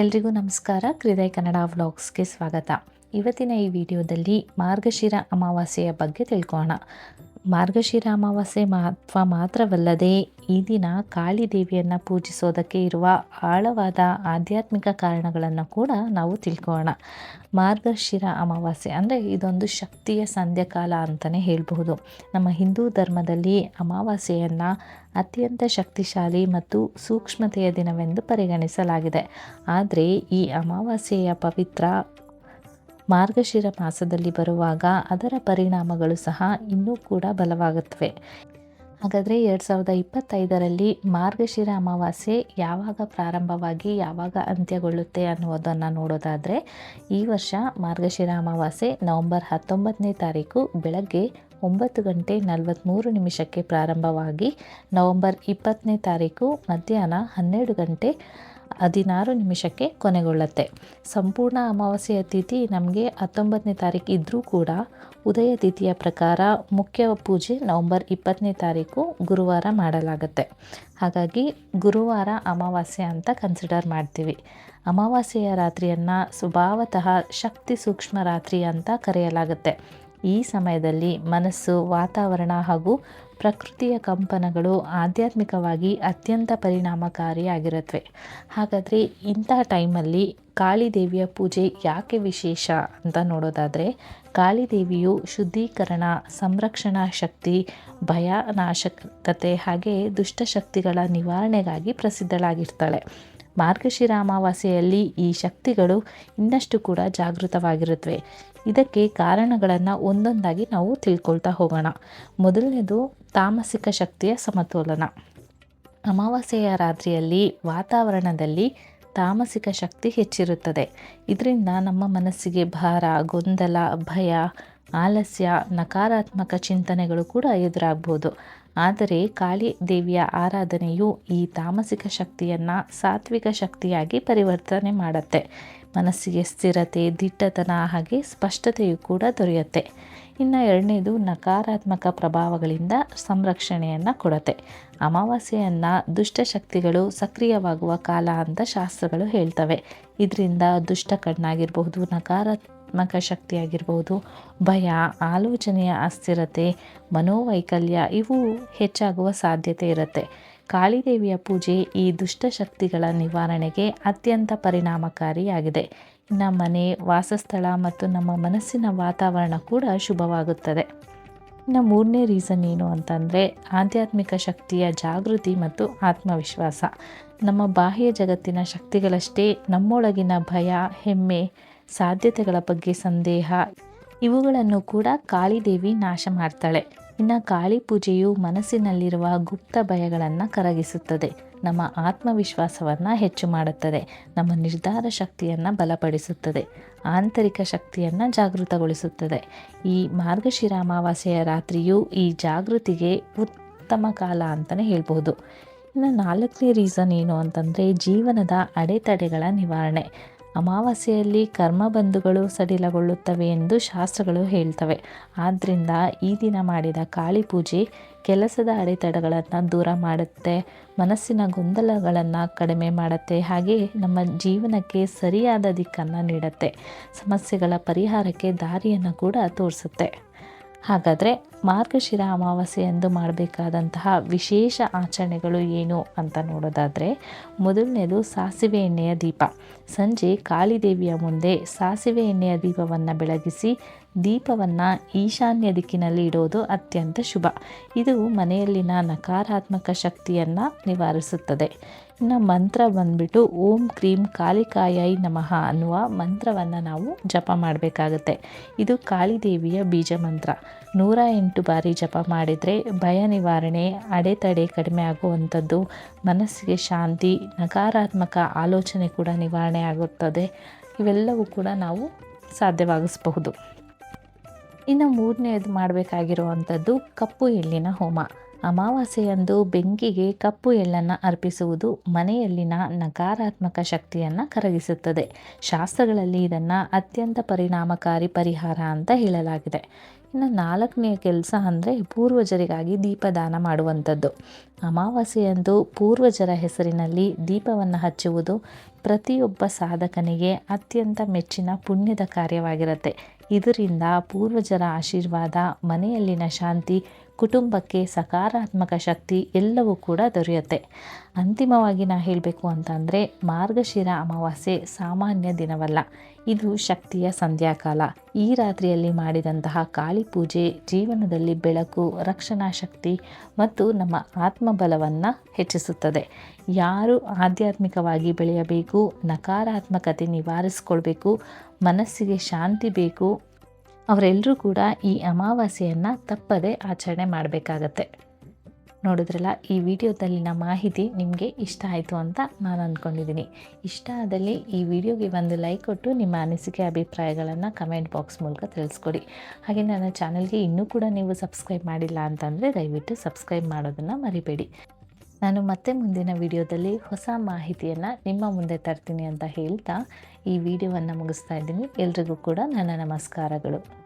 ಎಲ್ರಿಗೂ ನಮಸ್ಕಾರ. ಕ್ರಿದಯ ಕನ್ನಡ ವ್ಲಾಗ್ಸ್ಗೆ ಸ್ವಾಗತ. ಇವತ್ತಿನ ಈ ವಿಡಿಯೋದಲ್ಲಿ ಮಾರ್ಗಶಿರ ಅಮಾವಾಸ್ಯೆಯ ಬಗ್ಗೆ ತಿಳ್ಕೊಳ್ಳೋಣ ಮಾರ್ಗಶಿರ ಅಮಾವಾಸ್ಯೆ ಮಹತ್ವ ಮಾತ್ರವಲ್ಲದೆ ಈ ದಿನ ಕಾಳಿ ದೇವಿಯನ್ನು ಪೂಜಿಸೋದಕ್ಕೆ ಇರುವ ಆಳವಾದ ಆಧ್ಯಾತ್ಮಿಕ ಕಾರಣಗಳನ್ನು ಕೂಡ ನಾವು ತಿಳ್ಕೊಳ್ಳೋಣ ಮಾರ್ಗಶಿರ ಅಮಾವಾಸ್ಯೆ ಅಂದರೆ ಇದೊಂದು ಶಕ್ತಿಯ ಸಂಧ್ಯಾಕಾಲ ಅಂತಲೇ ಹೇಳಬಹುದು. ನಮ್ಮ ಹಿಂದೂ ಧರ್ಮದಲ್ಲಿ ಅಮಾವಾಸ್ಯೆಯನ್ನು ಅತ್ಯಂತ ಶಕ್ತಿಶಾಲಿ ಮತ್ತು ಸೂಕ್ಷ್ಮತೆಯ ದಿನವೆಂದು ಪರಿಗಣಿಸಲಾಗಿದೆ. ಆದರೆ ಈ ಅಮಾವಾಸ್ಯೆಯ ಪವಿತ್ರ ಮಾರ್ಗಶಿರ ಮಾಸದಲ್ಲಿ ಬರುವಾಗ ಅದರ ಪರಿಣಾಮಗಳು ಸಹ ಇನ್ನೂ ಕೂಡ ಬಲವಾಗುತ್ತವೆ. ಹಾಗಾದರೆ ಎರಡು ಸಾವಿರದ ಇಪ್ಪತ್ತೈದರಲ್ಲಿ ಮಾರ್ಗಶಿರ ಅಮಾವಾಸ್ಯೆ ಯಾವಾಗ ಪ್ರಾರಂಭವಾಗಿ ಯಾವಾಗ ಅಂತ್ಯಗೊಳ್ಳುತ್ತೆ ಅನ್ನೋದನ್ನು ನೋಡೋದಾದರೆ ಈ ವರ್ಷ ಮಾರ್ಗಶಿರ ಅಮಾವಾಸ್ಯೆ ನವೆಂಬರ್ ಹತ್ತೊಂಬತ್ತನೇ ತಾರೀಕು ಬೆಳಗ್ಗೆ ಒಂಬತ್ತು ಗಂಟೆ ನಲವತ್ತ್ಮೂರು ನಿಮಿಷಕ್ಕೆ ಪ್ರಾರಂಭವಾಗಿ ನವೆಂಬರ್ ಇಪ್ಪತ್ತನೇ ತಾರೀಕು ಮಧ್ಯಾಹ್ನ ಹನ್ನೆರಡು ಗಂಟೆ ಹದಿನಾರು ನಿಮಿಷಕ್ಕೆ ಕೊನೆಗೊಳ್ಳುತ್ತೆ. ಸಂಪೂರ್ಣ ಅಮಾವಾಸ್ಯೆಯ ತಿಥಿ ನಮಗೆ ಹತ್ತೊಂಬತ್ತನೇ ತಾರೀಕು ಇದ್ದರೂ ಕೂಡ ಉದಯ ತಿಥಿಯ ಪ್ರಕಾರ ಮುಖ್ಯ ಪೂಜೆ ನವಂಬರ್ ಇಪ್ಪತ್ತನೇ ತಾರೀಕು ಗುರುವಾರ ಮಾಡಲಾಗುತ್ತೆ. ಹಾಗಾಗಿ ಗುರುವಾರ ಅಮಾವಾಸ್ಯೆ ಅಂತ ಕನ್ಸಿಡರ್ ಮಾಡ್ತೀವಿ. ಅಮಾವಾಸ್ಯೆಯ ರಾತ್ರಿಯನ್ನು ಸ್ವಭಾವತಃ ಶಕ್ತಿ ಸೂಕ್ಷ್ಮ ರಾತ್ರಿ ಅಂತ ಕರೆಯಲಾಗುತ್ತೆ. ಈ ಸಮಯದಲ್ಲಿ ಮನಸ್ಸು, ವಾತಾವರಣ ಹಾಗೂ ಪ್ರಕೃತಿಯ ಕಂಪನಗಳು ಆಧ್ಯಾತ್ಮಿಕವಾಗಿ ಅತ್ಯಂತ ಪರಿಣಾಮಕಾರಿಯಾಗಿರುತ್ತವೆ ಹಾಗಾದರೆ ಇಂಥ ಟೈಮಲ್ಲಿ ಕಾಳಿದೇವಿಯ ಪೂಜೆ ಯಾಕೆ ವಿಶೇಷ ಅಂತ ನೋಡೋದಾದರೆ, ಕಾಳಿದೇವಿಯು ಶುದ್ಧೀಕರಣ, ಸಂರಕ್ಷಣಾ ಶಕ್ತಿ, ಭಯನಾಶಕತೆ ಹಾಗೆ ದುಷ್ಟಶಕ್ತಿಗಳ ನಿವಾರಣೆಗಾಗಿ ಪ್ರಸಿದ್ಧಳಾಗಿರ್ತಾಳೆ. ಮಾರ್ಗಶಿರ ಅಮಾವಾಸ್ಯೆಯಲ್ಲಿ ಈ ಶಕ್ತಿಗಳು ಇನ್ನಷ್ಟು ಕೂಡ ಜಾಗೃತವಾಗಿರುತ್ತವೆ. ಇದಕ್ಕೆ ಕಾರಣಗಳನ್ನು ಒಂದೊಂದಾಗಿ ನಾವು ತಿಳ್ಕೊಳ್ತಾ ಹೋಗೋಣ. ಮೊದಲನೇದು, ತಾಮಸಿಕ ಶಕ್ತಿಯ ಸಮತೋಲನ. ಅಮಾವಾಸ್ಯೆಯ ರಾತ್ರಿಯಲ್ಲಿ ವಾತಾವರಣದಲ್ಲಿ ತಾಮಸಿಕ ಶಕ್ತಿ ಹೆಚ್ಚಿರುತ್ತದೆ. ಇದರಿಂದ ನಮ್ಮ ಮನಸ್ಸಿಗೆ ಭಾರ, ಗೊಂದಲ, ಭಯ, ಆಲಸ್ಯ, ನಕಾರಾತ್ಮಕ ಚಿಂತನೆಗಳು ಕೂಡ ಎದುರಾಗ್ಬೋದು. ಆದರೆ ಕಾಳಿ ದೇವಿಯ ಆರಾಧನೆಯು ಈ ತಾಮಸಿಕ ಶಕ್ತಿಯನ್ನು ಸಾತ್ವಿಕ ಶಕ್ತಿಯಾಗಿ ಪರಿವರ್ತನೆ ಮಾಡುತ್ತೆ. ಮನಸ್ಸಿಗೆ ಸ್ಥಿರತೆ, ದಿಟ್ಟತನ ಹಾಗೆ ಸ್ಪಷ್ಟತೆಯು ಕೂಡ ದೊರೆಯುತ್ತೆ. ಇನ್ನು ಎರಡನೇದು ನಕಾರಾತ್ಮಕ ಪ್ರಭಾವಗಳಿಂದ ಸಂರಕ್ಷಣೆಯನ್ನು ಕೊಡುತ್ತೆ. ಅಮಾವಾಸ್ಯೆಯನ್ನು ದುಷ್ಟಶಕ್ತಿಗಳು ಸಕ್ರಿಯವಾಗುವ ಕಾಲ ಅಂತ ಶಾಸ್ತ್ರಗಳು ಹೇಳ್ತವೆ. ಇದರಿಂದ ದುಷ್ಟ ಕಣ್ಣಾಗಿರಬಹುದು ನಕಾರಾತ್ಮಕ ಶಕ್ತಿಯಾಗಿರ್ಬೋದು ಭಯ, ಆಲೋಚನೆಯ ಅಸ್ಥಿರತೆ, ಮನೋವೈಕಲ್ಯ ಇವು ಹೆಚ್ಚಾಗುವ ಸಾಧ್ಯತೆ ಇರುತ್ತೆ. ಕಾಳಿದೇವಿಯ ಪೂಜೆ ಈ ದುಷ್ಟಶಕ್ತಿಗಳ ನಿವಾರಣೆಗೆ ಅತ್ಯಂತ ಪರಿಣಾಮಕಾರಿಯಾಗಿದೆ. ಇನ್ನು ಮನೆ, ವಾಸಸ್ಥಳ ಮತ್ತು ನಮ್ಮ ಮನಸ್ಸಿನ ವಾತಾವರಣ ಕೂಡ ಶುಭವಾಗುತ್ತದೆ. ಇನ್ನು ಮೂರನೇ ರೀಸನ್ ಏನು ಅಂತಂದರೆ ಆಧ್ಯಾತ್ಮಿಕ ಶಕ್ತಿಯ ಜಾಗೃತಿ ಮತ್ತು ಆತ್ಮವಿಶ್ವಾಸ. ನಮ್ಮ ಬಾಹ್ಯ ಜಗತ್ತಿನ ಶಕ್ತಿಗಳಷ್ಟೇ ನಮ್ಮೊಳಗಿನ ಭಯ, ಹೆಮ್ಮೆ ಸಾಧ್ಯತೆಗಳ ಬಗ್ಗೆ ಸಂದೇಹ. ಇವುಗಳನ್ನು ಕೂಡ ಕಾಳಿದೇವಿ ನಾಶ ಮಾಡ್ತಾಳೆ. ಇನ್ನು ಕಾಳಿ ಪೂಜೆಯು ಮನಸ್ಸಿನಲ್ಲಿರುವ ಗುಪ್ತ ಭಯಗಳನ್ನು ಕರಗಿಸುತ್ತದೆ. ನಮ್ಮ ಆತ್ಮವಿಶ್ವಾಸವನ್ನು ಹೆಚ್ಚು ಮಾಡುತ್ತದೆ. ನಮ್ಮ ನಿರ್ಧಾರ ಶಕ್ತಿಯನ್ನು ಬಲಪಡಿಸುತ್ತದೆ. ಆಂತರಿಕ ಶಕ್ತಿಯನ್ನು ಜಾಗೃತಗೊಳಿಸುತ್ತದೆ. ಈ ಮಾರ್ಗಶಿರ ಅಮಾವಾಸ್ಯೆಯ ರಾತ್ರಿಯು ಈ ಜಾಗೃತಿಗೆ ಉತ್ತಮ ಕಾಲ ಅಂತಲೇ ಹೇಳ್ಬೋದು ಇನ್ನು ನಾಲ್ಕನೇ ರೀಸನ್ ಏನು ಅಂತಂದರೆ ಜೀವನದ ಅಡೆತಡೆಗಳ ನಿವಾರಣೆ. ಅಮಾವಾಸ್ಯೆಯಲ್ಲಿ ಕರ್ಮಬಂಧುಗಳು ಸಡಿಲಗೊಳ್ಳುತ್ತವೆ ಎಂದು ಶಾಸ್ತ್ರಗಳು ಹೇಳ್ತವೆ. ಆದ್ದರಿಂದ ಈ ದಿನ ಮಾಡಿದ ಕಾಳಿ ಪೂಜೆ ಕೆಲಸದ ಅಡೆತಡೆಗಳನ್ನು ದೂರ ಮಾಡುತ್ತೆ, ಮನಸ್ಸಿನ ಗೊಂದಲಗಳನ್ನು ಕಡಿಮೆ ಮಾಡುತ್ತೆ, ಹಾಗೆ ನಮ್ಮ ಜೀವನಕ್ಕೆ ಸರಿಯಾದ ದಿಕ್ಕನ್ನು ನೀಡುತ್ತೆ. ಸಮಸ್ಯೆಗಳ ಪರಿಹಾರಕ್ಕೆ ದಾರಿಯನ್ನು ಕೂಡ ತೋರಿಸುತ್ತೆ. ಹಾಗಾದರೆ ಮಾರ್ಗಶಿರ ಅಮಾವಾಸ್ಯೆ ಎಂದು ಮಾಡಬೇಕಾದಂತಹ ವಿಶೇಷ ಆಚರಣೆಗಳು ಏನು ಅಂತ ನೋಡೋದಾದರೆ ಮೊದಲನೇದು ಸಾಸಿವೆ ಎಣ್ಣೆಯ ದೀಪ. ಸಂಜೆ ಕಾಳಿದೇವಿಯ ಮುಂದೆ ಸಾಸಿವೆ ಎಣ್ಣೆಯ ದೀಪವನ್ನು ಬೆಳಗಿಸಿ ದೀಪವನ್ನು ಈಶಾನ್ಯ ದಿಕ್ಕಿನಲ್ಲಿ ಇಡೋದು ಅತ್ಯಂತ ಶುಭ. ಇದು ಮನೆಯಲ್ಲಿನ ನಕಾರಾತ್ಮಕ ಶಕ್ತಿಯನ್ನು ನಿವಾರಿಸುತ್ತದೆ. ಇನ್ನು ಮಂತ್ರ ಬಂದ್ಬಿಟ್ಟು ಓಂ ಕ್ರೀಂ ಕಾಳಿಕಾಯೈ ನಮಃ ಅನ್ನುವ ಮಂತ್ರವನ್ನು ನಾವು ಜಪ ಮಾಡಬೇಕಾಗತ್ತೆ. ಇದು ಕಾಳಿದೇವಿಯ ಬೀಜ ಮಂತ್ರ. ನೂರ ಎಂಟು ಬಾರಿ ಜಪ ಮಾಡಿದರೆ ಭಯ ನಿವಾರಣೆ, ಅಡೆತಡೆ ಕಡಿಮೆ ಆಗುವಂಥದ್ದು, ಮನಸ್ಸಿಗೆ ಶಾಂತಿ, ನಕಾರಾತ್ಮಕ ಆಲೋಚನೆ ಕೂಡ ನಿವಾರಣೆ ಆಗುತ್ತದೆ. ಇವೆಲ್ಲವೂ ಕೂಡ ನಾವು ಸಾಧ್ಯವಾಗಿಸಬಹುದು. ಇನ್ನು ಮೂರನೇದು ಮಾಡಬೇಕಾಗಿರುವಂಥದ್ದು ಕಪ್ಪು ಎಳ್ಳಿನ ಹೋಮ. ಅಮಾವಾಸ್ಯೆಯಂದು ಬೆಂಕಿಗೆ ಕಪ್ಪು ಎಳ್ಳನ್ನು ಅರ್ಪಿಸುವುದು ಮನೆಯಲ್ಲಿನ ನಕಾರಾತ್ಮಕ ಶಕ್ತಿಯನ್ನು ಕರಗಿಸುತ್ತದೆ. ಶಾಸ್ತ್ರಗಳಲ್ಲಿ ಇದನ್ನು ಅತ್ಯಂತ ಪರಿಣಾಮಕಾರಿ ಪರಿಹಾರ ಅಂತ ಹೇಳಲಾಗಿದೆ. ಇನ್ನು ನಾಲ್ಕನೆಯ ಕೆಲಸ ಅಂದರೆ ಪೂರ್ವಜರಿಗಾಗಿ ದೀಪದಾನ ಮಾಡುವಂಥದ್ದು. ಅಮಾವಾಸ್ಯೆಯಂದು ಪೂರ್ವಜರ ಹೆಸರಿನಲ್ಲಿ ದೀಪವನ್ನು ಹಚ್ಚುವುದು ಪ್ರತಿಯೊಬ್ಬ ಸಾಧಕನಿಗೆ ಅತ್ಯಂತ ಮೆಚ್ಚಿನ ಪುಣ್ಯದ ಕಾರ್ಯವಾಗಿರುತ್ತೆ. ಇದರಿಂದ ಪೂರ್ವಜರ ಆಶೀರ್ವಾದ ಮನೆಯಲ್ಲಿನ ಶಾಂತಿ ಕುಟುಂಬಕ್ಕೆ ಸಕಾರಾತ್ಮಕ ಶಕ್ತಿ ಎಲ್ಲವೂ ಕೂಡ ದೊರೆಯುತ್ತೆ. ಅಂತಿಮವಾಗಿ ನಾ ಹೇಳಬೇಕು ಅಂತಂದರೆ, ಮಾರ್ಗಶಿರ ಅಮಾವಾಸ್ಯೆ ಸಾಮಾನ್ಯ ದಿನವಲ್ಲ. ಇದು ಶಕ್ತಿಯ ಸಂಧ್ಯಾಕಾಲ. ಈ ರಾತ್ರಿಯಲ್ಲಿ ಮಾಡಿದಂತಹ ಕಾಳಿ ಪೂಜೆ, ಜೀವನದಲ್ಲಿ ಬೆಳಕು, ರಕ್ಷಣಾ ಶಕ್ತಿ ಮತ್ತು ನಮ್ಮ ಆತ್ಮಬಲವನ್ನು ಹೆಚ್ಚಿಸುತ್ತದೆ. ಯಾರು ಆಧ್ಯಾತ್ಮಿಕವಾಗಿ ಬೆಳೆಯಬೇಕು, ನಕಾರಾತ್ಮಕತೆ ನಿವಾರಿಸ್ಕೊಳ್ಬೇಕು, ಮನಸ್ಸಿಗೆ ಶಾಂತಿ ಬೇಕು ಅವರೆಲ್ಲರೂ ಕೂಡ ಈ ಅಮಾವಾಸ್ಯೆಯನ್ನು ತಪ್ಪದೆ ಆಚರಣೆ ಮಾಡಬೇಕಾಗತ್ತೆ. ನೋಡಿದ್ರಲ್ಲ, ಈ ವಿಡಿಯೋದಲ್ಲಿನ ಮಾಹಿತಿ ನಿಮಗೆ ಇಷ್ಟ ಆಯಿತು ಅಂತ ನಾನು ಅಂದ್ಕೊಂಡಿದ್ದೀನಿ ಇಷ್ಟ ಆದಲ್ಲಿ ಈ ವಿಡಿಯೋಗೆ ಒಂದು ಲೈಕ್ ಕೊಟ್ಟು ನಿಮ್ಮ ಅನಿಸಿಕೆ, ಅಭಿಪ್ರಾಯಗಳನ್ನು ಕಮೆಂಟ್ ಬಾಕ್ಸ್ ಮೂಲಕ ತಿಳಿಸ್ಕೊಡಿ. ಹಾಗೆ ನನ್ನ ಚಾನಲ್ಗೆ ಇನ್ನೂ ಕೂಡ ನೀವು ಸಬ್ಸ್ಕ್ರೈಬ್ ಮಾಡಿಲ್ಲ ಅಂತಂದರೆ ದಯವಿಟ್ಟು ಸಬ್ಸ್ಕ್ರೈಬ್ ಮಾಡೋದನ್ನು ಮರಿಬೇಡಿ. ನಾನು ಮತ್ತೆ ಮುಂದಿನ ವಿಡಿಯೋದಲ್ಲಿ ಹೊಸ ಮಾಹಿತಿಯನ್ನು ನಿಮ್ಮ ಮುಂದೆ ತರ್ತೀನಿ ಅಂತ ಹೇಳ್ತಾ ಈ ವಿಡಿಯೋವನ್ನು ಮುಗಿಸ್ತಾ ಇದ್ದೀನಿ. ಎಲ್ರಿಗೂ ಕೂಡ ನನ್ನ ನಮಸ್ಕಾರಗಳು.